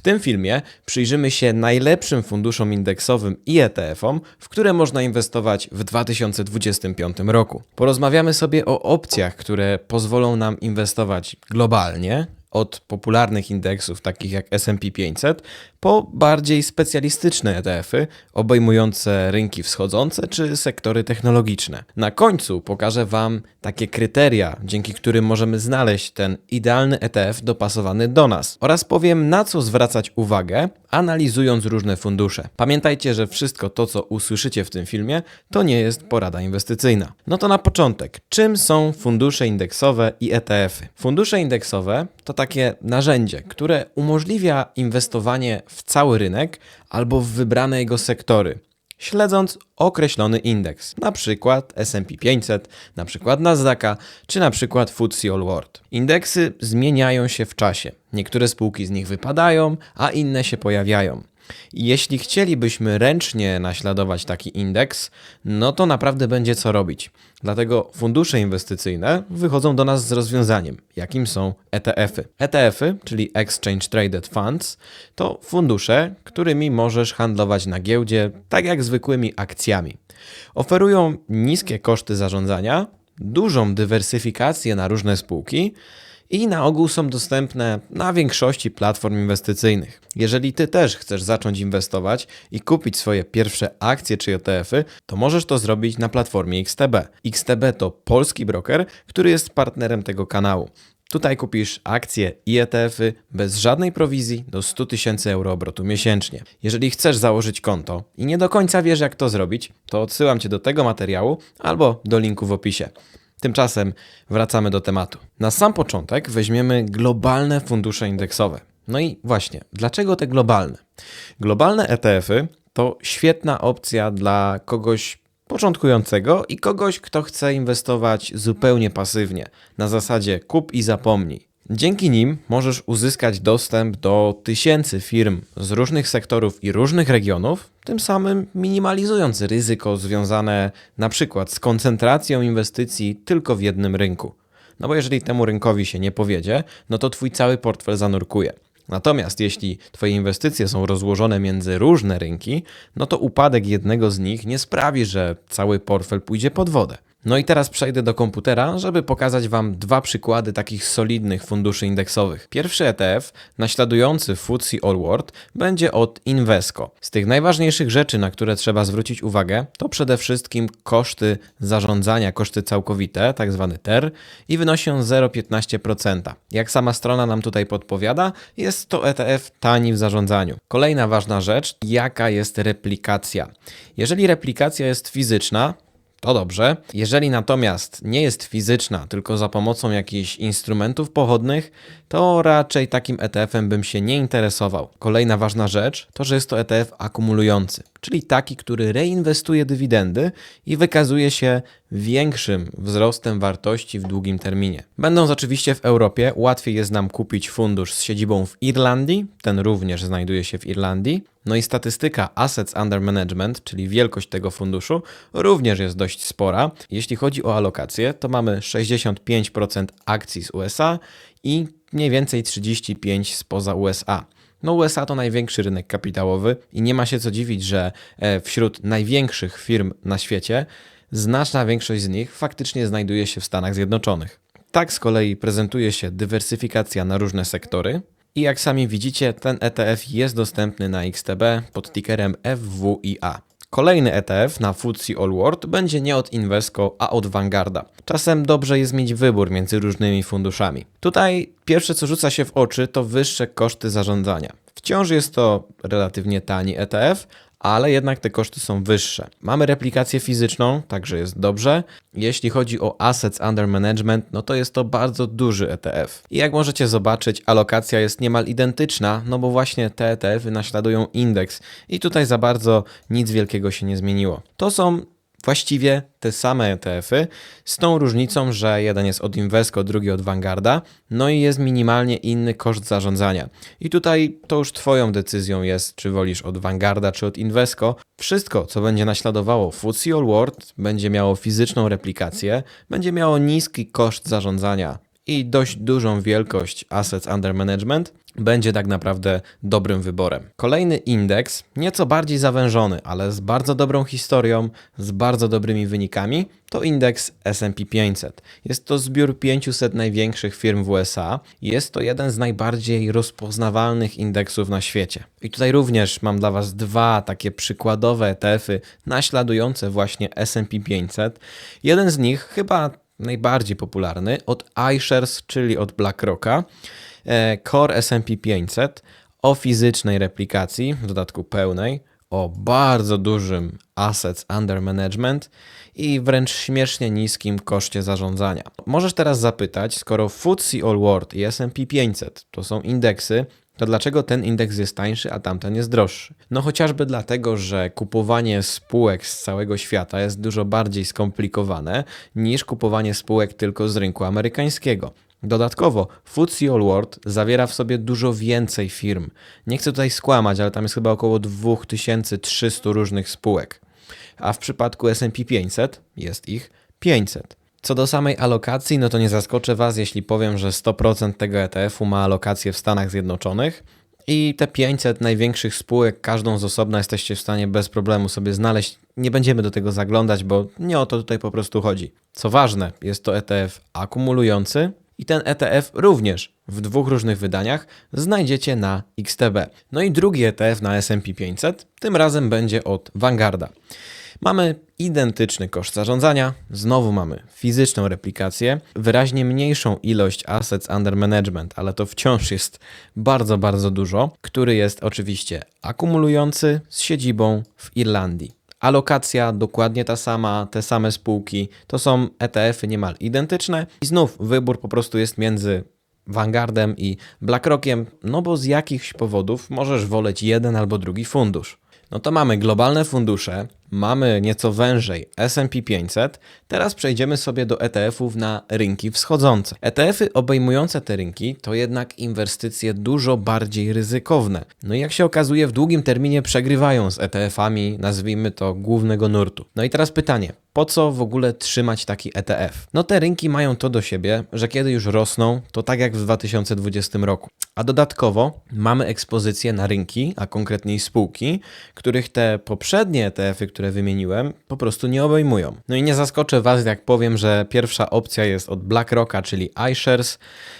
W tym filmie przyjrzymy się najlepszym funduszom indeksowym i ETF-om, w które można inwestować w 2025 roku. Porozmawiamy sobie o opcjach, które pozwolą nam inwestować globalnie, od popularnych indeksów takich jak S&P 500 po bardziej specjalistyczne ETF-y obejmujące rynki wschodzące czy sektory technologiczne. Na końcu pokażę Wam takie kryteria, dzięki którym możemy znaleźć ten idealny ETF dopasowany do nas oraz powiem na co zwracać uwagę, analizując różne fundusze. Pamiętajcie, że wszystko to, co usłyszycie w tym filmie, to nie jest porada inwestycyjna. No to na początek, czym są fundusze indeksowe i ETF-y? Fundusze indeksowe to takie narzędzie, które umożliwia inwestowanie w cały rynek albo w wybrane jego sektory, śledząc określony indeks, na przykład S&P 500, na przykład Nasdaqa, czy na przykład FTSE All World. Indeksy zmieniają się w czasie. Niektóre spółki z nich wypadają, a inne się pojawiają. Jeśli chcielibyśmy ręcznie naśladować taki indeks, no to naprawdę będzie co robić. Dlatego fundusze inwestycyjne wychodzą do nas z rozwiązaniem, jakim są ETF-y. ETF-y, czyli Exchange Traded Funds, to fundusze, którymi możesz handlować na giełdzie, tak jak zwykłymi akcjami. Oferują niskie koszty zarządzania, dużą dywersyfikację na różne spółki, i na ogół są dostępne na większości platform inwestycyjnych. Jeżeli ty też chcesz zacząć inwestować i kupić swoje pierwsze akcje czy ETF-y, to możesz to zrobić na platformie XTB. XTB to polski broker, który jest partnerem tego kanału. Tutaj kupisz akcje i ETF-y bez żadnej prowizji do 100 tysięcy euro obrotu miesięcznie. Jeżeli chcesz założyć konto i nie do końca wiesz jak to zrobić, to odsyłam Cię do tego materiału albo do linku w opisie. Tymczasem wracamy do tematu. Na sam początek weźmiemy globalne fundusze indeksowe. No i właśnie, dlaczego te globalne? Globalne ETF-y to świetna opcja dla kogoś początkującego i kogoś, kto chce inwestować zupełnie pasywnie, na zasadzie kup i zapomnij. Dzięki nim możesz uzyskać dostęp do tysięcy firm z różnych sektorów i różnych regionów, tym samym minimalizując ryzyko związane na przykład z koncentracją inwestycji tylko w jednym rynku. No bo jeżeli temu rynkowi się nie powiedzie, no to twój cały portfel zanurkuje. Natomiast jeśli Twoje inwestycje są rozłożone między różne rynki, no to upadek jednego z nich nie sprawi, że cały portfel pójdzie pod wodę. No i teraz przejdę do komputera, żeby pokazać Wam dwa przykłady takich solidnych funduszy indeksowych. Pierwszy ETF, naśladujący FTSE All World, będzie od Invesco. Z tych najważniejszych rzeczy, na które trzeba zwrócić uwagę, to przede wszystkim koszty zarządzania, koszty całkowite, tak zwany TER, i wynosi on 0,15%. Jak sama strona nam tutaj podpowiada, jest to ETF tani w zarządzaniu. Kolejna ważna rzecz, jaka jest replikacja. Jeżeli replikacja jest fizyczna, to dobrze. Jeżeli natomiast nie jest fizyczna, tylko za pomocą jakichś instrumentów pochodnych, to raczej takim ETF-em bym się nie interesował. Kolejna ważna rzecz to, że jest to ETF akumulujący, czyli taki, który reinwestuje dywidendy i wykazuje się większym wzrostem wartości w długim terminie. Będąc oczywiście w Europie, łatwiej jest nam kupić fundusz z siedzibą w Irlandii, ten również znajduje się w Irlandii. No i statystyka Assets Under Management, czyli wielkość tego funduszu, również jest dość spora. Jeśli chodzi o alokację, to mamy 65% akcji z USA i mniej więcej 35% spoza USA. No USA to największy rynek kapitałowy i nie ma się co dziwić, że e, wśród największych firm na świecie znaczna większość z nich faktycznie znajduje się w Stanach Zjednoczonych. Tak z kolei prezentuje się dywersyfikacja na różne sektory. I jak sami widzicie, ten ETF jest dostępny na XTB pod tickerem FWIA. Kolejny ETF na FTSE All World będzie nie od Invesco, a od Vanguarda. Czasem dobrze jest mieć wybór między różnymi funduszami. Tutaj pierwsze co rzuca się w oczy to wyższe koszty zarządzania. Wciąż jest to relatywnie tani ETF, ale jednak te koszty są wyższe. Mamy replikację fizyczną, także jest dobrze. Jeśli chodzi o assets under management, no to jest to bardzo duży ETF. I jak możecie zobaczyć, alokacja jest niemal identyczna, no bo właśnie te ETF-y naśladują indeks i tutaj za bardzo nic wielkiego się nie zmieniło. To są właściwie te same ETF-y, z tą różnicą, że jeden jest od Invesco, drugi od Vanguarda, no i jest minimalnie inny koszt zarządzania. I tutaj to już Twoją decyzją jest, czy wolisz od Vanguarda, czy od Invesco. Wszystko, co będzie naśladowało FTSE All World, będzie miało fizyczną replikację, będzie miało niski koszt zarządzania i dość dużą wielkość assets under management, będzie tak naprawdę dobrym wyborem. Kolejny indeks, nieco bardziej zawężony, ale z bardzo dobrą historią, z bardzo dobrymi wynikami, to indeks SP 500. Jest to zbiór 500 największych firm w USA. Jest to jeden z najbardziej rozpoznawalnych indeksów na świecie. I tutaj również mam dla Was dwa takie przykładowe ETF-y naśladujące właśnie SP 500. Jeden z nich, chyba najbardziej popularny, od iShares, czyli od BlackRocka. E, Core S&P 500 o fizycznej replikacji, w dodatku pełnej, o bardzo dużym assets under management i wręcz śmiesznie niskim koszcie zarządzania. Możesz teraz zapytać, skoro FTSE All World i S&P 500 to są indeksy, to dlaczego ten indeks jest tańszy, a tamten jest droższy? No chociażby dlatego, że kupowanie spółek z całego świata jest dużo bardziej skomplikowane niż kupowanie spółek tylko z rynku amerykańskiego. Dodatkowo FTSE All World zawiera w sobie dużo więcej firm. Nie chcę tutaj skłamać, ale tam jest chyba około 2300 różnych spółek. A w przypadku S&P 500 jest ich 500. Co do samej alokacji, no to nie zaskoczę Was, jeśli powiem, że 100% tego ETF-u ma alokację w Stanach Zjednoczonych i te 500 największych spółek, każdą z osobna jesteście w stanie bez problemu sobie znaleźć. Nie będziemy do tego zaglądać, bo nie o to tutaj po prostu chodzi. Co ważne, jest to ETF akumulujący, i ten ETF również w dwóch różnych wydaniach znajdziecie na XTB. No i drugi ETF na S&P 500, tym razem będzie od Vanguarda. Mamy identyczny koszt zarządzania, znowu mamy fizyczną replikację, wyraźnie mniejszą ilość assets under management, ale to wciąż jest bardzo, bardzo dużo, który jest oczywiście akumulujący z siedzibą w Irlandii. Alokacja dokładnie ta sama, te same spółki, to są ETF-y niemal identyczne i znów wybór po prostu jest między Vanguardem i BlackRockiem, no bo z jakichś powodów możesz woleć jeden albo drugi fundusz. No to mamy globalne fundusze, mamy nieco wężej S&P 500, teraz przejdziemy sobie do ETF-ów na rynki wschodzące. ETF-y obejmujące te rynki to jednak inwestycje dużo bardziej ryzykowne. No i jak się okazuje w długim terminie przegrywają z ETF-ami, nazwijmy to głównego nurtu. No i teraz pytanie, po co w ogóle trzymać taki ETF? No te rynki mają to do siebie, że kiedy już rosną, to tak jak w 2020 roku. A dodatkowo mamy ekspozycję na rynki, a konkretniej spółki, których te poprzednie ETF-y, które wymieniłem, po prostu nie obejmują. No i nie zaskoczę Was, jak powiem, że pierwsza opcja jest od BlackRocka, czyli iShares.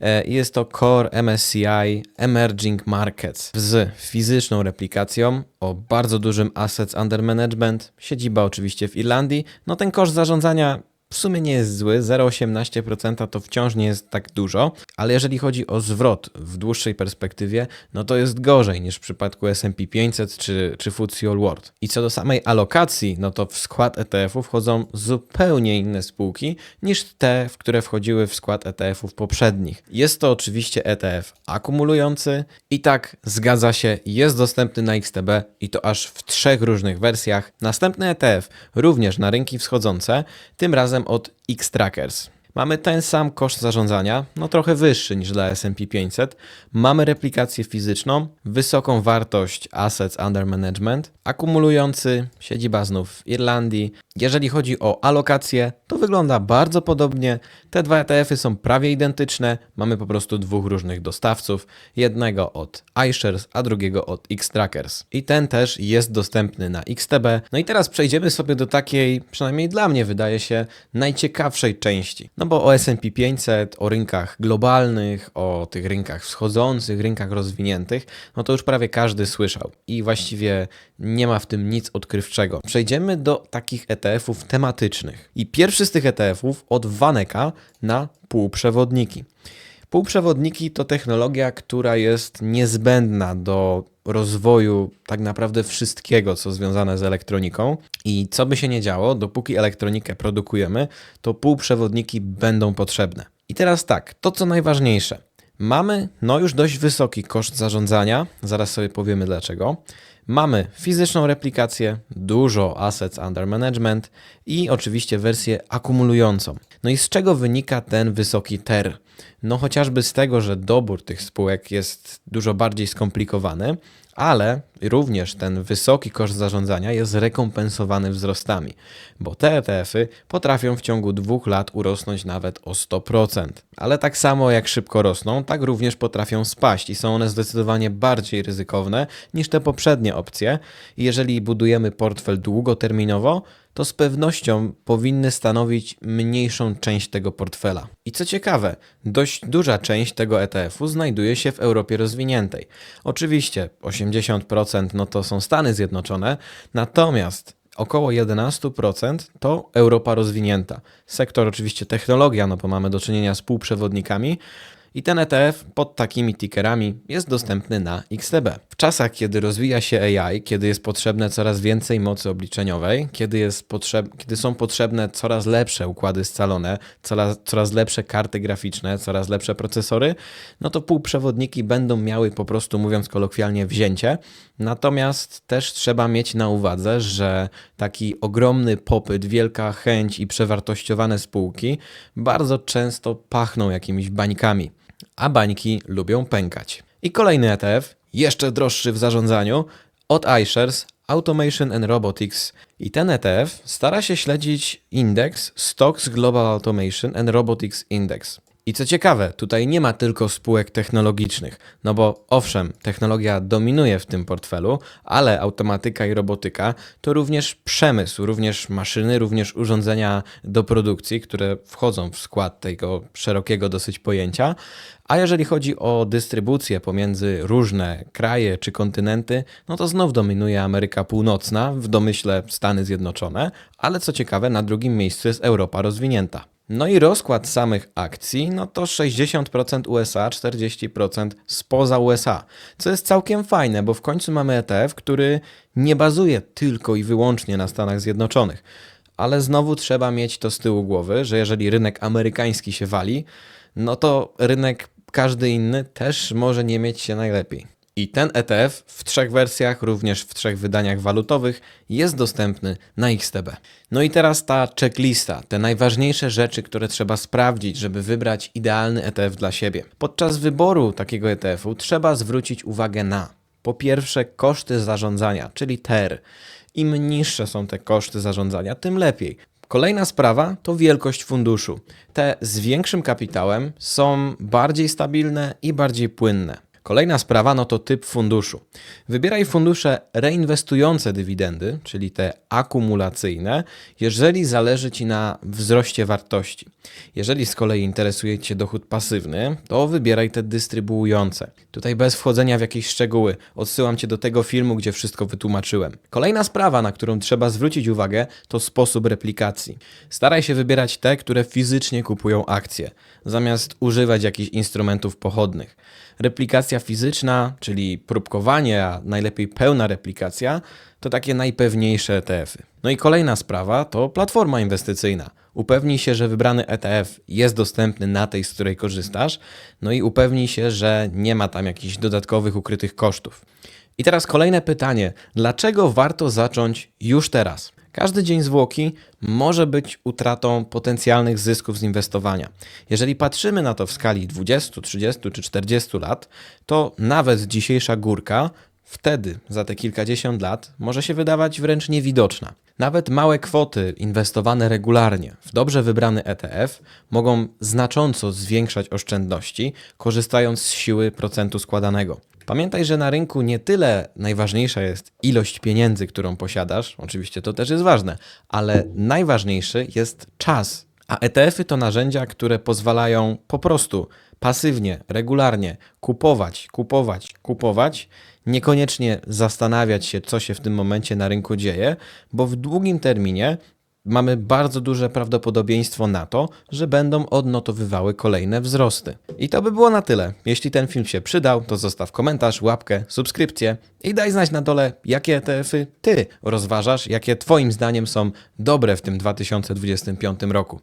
E, jest to Core MSCI Emerging Markets z fizyczną replikacją o bardzo dużym assets under management. Siedziba oczywiście w Irlandii. No ten koszt zarządzania w sumie nie jest zły, 0,18% to wciąż nie jest tak dużo, ale jeżeli chodzi o zwrot w dłuższej perspektywie, no to jest gorzej niż w przypadku S&P 500 czy, czy FTSE All World. I co do samej alokacji, no to w skład ETF-ów wchodzą zupełnie inne spółki niż te, w które wchodziły w skład ETF-ów poprzednich. Jest to oczywiście ETF akumulujący i tak zgadza się, jest dostępny na XTB i to aż w trzech różnych wersjach. Następny ETF również na rynki wschodzące, tym razem od X-Trackers. Mamy ten sam koszt zarządzania, no trochę wyższy niż dla S&P 500. Mamy replikację fizyczną, wysoką wartość assets under management, akumulujący, siedziba znów w Irlandii. Jeżeli chodzi o alokację, to wygląda bardzo podobnie. Te dwa ETF-y są prawie identyczne. Mamy po prostu dwóch różnych dostawców. Jednego od iShares, a drugiego od X-Trackers. I ten też jest dostępny na XTB. No i teraz przejdziemy sobie do takiej, przynajmniej dla mnie wydaje się, najciekawszej części. No bo o S&P 500, o rynkach globalnych, o tych rynkach wschodzących, rynkach rozwiniętych, no to już prawie każdy słyszał. I właściwie nie ma w tym nic odkrywczego. Przejdziemy do takich ETF-ów tematycznych. I pierwszy z tych ETF-ów od Vaneka na półprzewodniki. Półprzewodniki to technologia, która jest niezbędna do rozwoju tak naprawdę wszystkiego, co związane z elektroniką. I co by się nie działo, dopóki elektronikę produkujemy, to półprzewodniki będą potrzebne. I teraz tak, to co najważniejsze. Mamy no już dość wysoki koszt zarządzania, zaraz sobie powiemy dlaczego. Mamy fizyczną replikację, dużo assets under management i oczywiście wersję akumulującą. No i z czego wynika ten wysoki TER? No chociażby z tego, że dobór tych spółek jest dużo bardziej skomplikowany, ale również ten wysoki koszt zarządzania jest rekompensowany wzrostami, bo te ETF-y potrafią w ciągu dwóch lat urosnąć nawet o 100%. Ale tak samo jak szybko rosną, tak również potrafią spaść i są one zdecydowanie bardziej ryzykowne niż te poprzednie opcje. Jeżeli budujemy portfel długoterminowo, to z pewnością powinny stanowić mniejszą część tego portfela. I co ciekawe, dość duża część tego ETF-u znajduje się w Europie rozwiniętej. Oczywiście 80% no to są Stany Zjednoczone, natomiast około 11% to Europa rozwinięta. Sektor oczywiście technologia, no bo mamy do czynienia z półprzewodnikami, i ten ETF pod takimi tickerami jest dostępny na XTB. W czasach, kiedy rozwija się AI, kiedy jest potrzebne coraz więcej mocy obliczeniowej, kiedy, jest potrzeb, kiedy są potrzebne coraz lepsze układy scalone, coraz, coraz lepsze karty graficzne, coraz lepsze procesory, no to półprzewodniki będą miały po prostu, mówiąc kolokwialnie, wzięcie. Natomiast też trzeba mieć na uwadze, że taki ogromny popyt, wielka chęć i przewartościowane spółki bardzo często pachną jakimiś bańkami a bańki lubią pękać. I kolejny ETF, jeszcze droższy w zarządzaniu, od iShares Automation and Robotics. I ten ETF stara się śledzić indeks Stocks Global Automation and Robotics Index. I co ciekawe, tutaj nie ma tylko spółek technologicznych, no bo owszem, technologia dominuje w tym portfelu, ale automatyka i robotyka to również przemysł, również maszyny, również urządzenia do produkcji, które wchodzą w skład tego szerokiego dosyć pojęcia. A jeżeli chodzi o dystrybucję pomiędzy różne kraje czy kontynenty, no to znów dominuje Ameryka Północna, w domyśle Stany Zjednoczone, ale co ciekawe, na drugim miejscu jest Europa rozwinięta. No i rozkład samych akcji, no to 60% USA, 40% spoza USA, co jest całkiem fajne, bo w końcu mamy ETF, który nie bazuje tylko i wyłącznie na Stanach Zjednoczonych. Ale znowu trzeba mieć to z tyłu głowy, że jeżeli rynek amerykański się wali, no to rynek każdy inny też może nie mieć się najlepiej. I ten ETF w trzech wersjach, również w trzech wydaniach walutowych, jest dostępny na XTB. No i teraz ta checklista, te najważniejsze rzeczy, które trzeba sprawdzić, żeby wybrać idealny ETF dla siebie. Podczas wyboru takiego ETF-u trzeba zwrócić uwagę na po pierwsze koszty zarządzania, czyli TER. Im niższe są te koszty zarządzania, tym lepiej. Kolejna sprawa to wielkość funduszu. Te z większym kapitałem są bardziej stabilne i bardziej płynne. Kolejna sprawa no to typ funduszu. Wybieraj fundusze reinwestujące dywidendy, czyli te akumulacyjne, jeżeli zależy Ci na wzroście wartości. Jeżeli z kolei interesuje Cię dochód pasywny, to wybieraj te dystrybuujące. Tutaj bez wchodzenia w jakieś szczegóły, odsyłam Cię do tego filmu, gdzie wszystko wytłumaczyłem. Kolejna sprawa, na którą trzeba zwrócić uwagę, to sposób replikacji. Staraj się wybierać te, które fizycznie kupują akcje, zamiast używać jakichś instrumentów pochodnych. Replikacja fizyczna, czyli próbkowanie, a najlepiej pełna replikacja, to takie najpewniejsze ETF-y. No i kolejna sprawa to platforma inwestycyjna. Upewnij się, że wybrany ETF jest dostępny na tej, z której korzystasz, no i upewnij się, że nie ma tam jakichś dodatkowych ukrytych kosztów. I teraz kolejne pytanie: dlaczego warto zacząć już teraz? Każdy dzień zwłoki może być utratą potencjalnych zysków z inwestowania. Jeżeli patrzymy na to w skali 20, 30 czy 40 lat, to nawet dzisiejsza górka wtedy, za te kilkadziesiąt lat, może się wydawać wręcz niewidoczna. Nawet małe kwoty inwestowane regularnie w dobrze wybrany ETF mogą znacząco zwiększać oszczędności, korzystając z siły procentu składanego. Pamiętaj, że na rynku nie tyle najważniejsza jest ilość pieniędzy, którą posiadasz, oczywiście to też jest ważne, ale najważniejszy jest czas. A ETF-y to narzędzia, które pozwalają po prostu pasywnie, regularnie kupować, kupować, kupować, niekoniecznie zastanawiać się, co się w tym momencie na rynku dzieje, bo w długim terminie mamy bardzo duże prawdopodobieństwo na to, że będą odnotowywały kolejne wzrosty. I to by było na tyle. Jeśli ten film się przydał, to zostaw komentarz, łapkę, subskrypcję i daj znać na dole, jakie ETF-y ty rozważasz, jakie twoim zdaniem są dobre w tym 2025 roku.